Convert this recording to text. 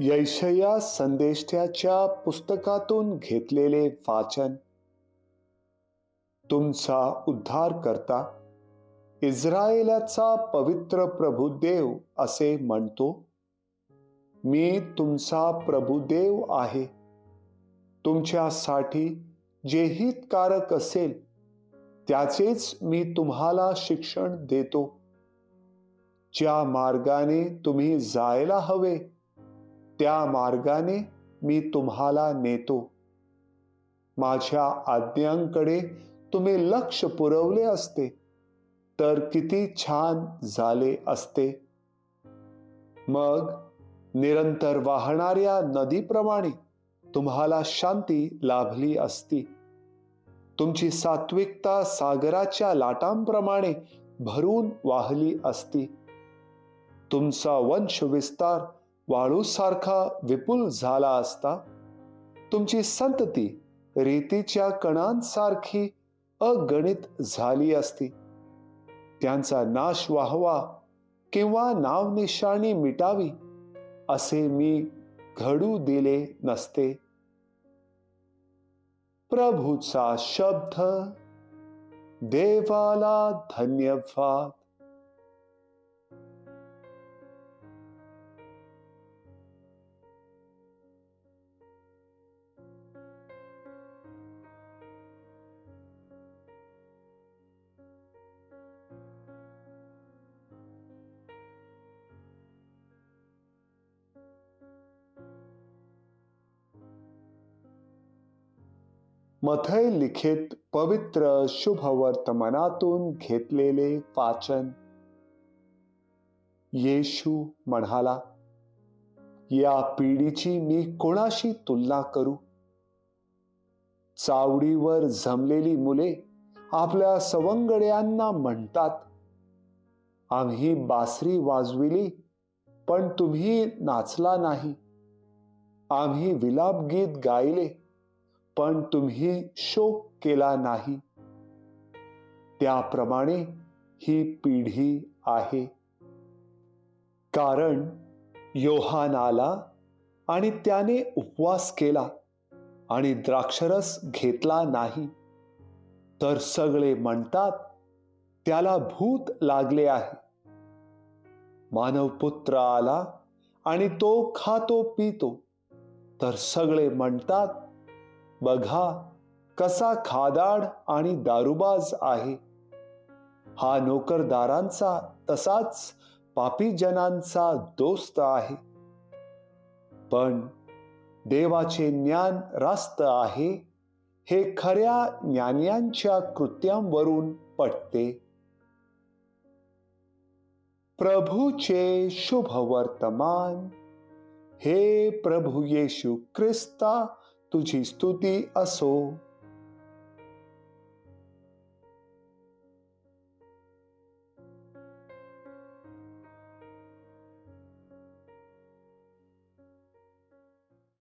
यशया संदेष्ट्याच्या पुस्तकातून घेतलेले वाचन. तुमचा उद्धार करता इस्रायलाचा पवित्र प्रभू देव असे म्हणतो मी तुमचा प्रभू देव आहे. तुमच्यासाठी जे हितकारक असेल त्याचेच मी तुम्हाला शिक्षण देतो. ज्या मार्गाने तुम्ही जायला हवे त्या मार्गाने मी तुम्हाला नेतो. माझ्या आज्ञांकडे तुम्ही लक्ष पुरवले असते तर किती छान झाले असते. मग निरंतर वाहणाऱ्या नदीप्रमाणे तुम्हाला शांती लाभली असती. तुमची सात्विकता सागराच्या लाटांप्रमाणे भरून वाहली असती. तुमचा वंश विस्तार वाळूसारखा विपुल झाला असता तुमची संतती रेतीच्या कणांसारखी अगणित झाली असती. त्यांचा नाश व्हावा किंवा नावनिशाणी मिटावी असे मी घडू दिले नसते. प्रभूचा शब्द देवाला धन्यवाद. मथय लिखित पवित्र शुभ वर्तमानातून घेतलेले वाचन. येशू म्हणाला या पिढीची मी कोणाशी तुलना करू? चावडीवर जमलेली मुले आपल्या सवंगड्यांना म्हणतात आम्ही बासरी वाजविली पण तुम्ही नाचला नाही. आम्ही विलाप गीत गायले पण तुम्ही शोक केला नाही. त्याप्रमाणे ही पिढी आहे. कारण योहान आला आणि त्याने उपवास केला आणि द्राक्षरस घेतला नाही. तर सगळे म्हणतात त्याला भूत लागले आहे. मानवपुत्र आला आणि तो खातो पितो तर सगळे म्हणतात बघा कसा खादाड आणि दारुबाज आहे. हा नोकरदारांचा तसाच पापीजनांचा दोस्त आहे. पण देवाचे ज्ञान रास्त आहे हे खऱ्या ज्ञानियांच्या कृत्यांवरून पटते. प्रभूचे शुभ वर्तमान हे प्रभू येशू ख्रिस्ता तुझी स्तुती असो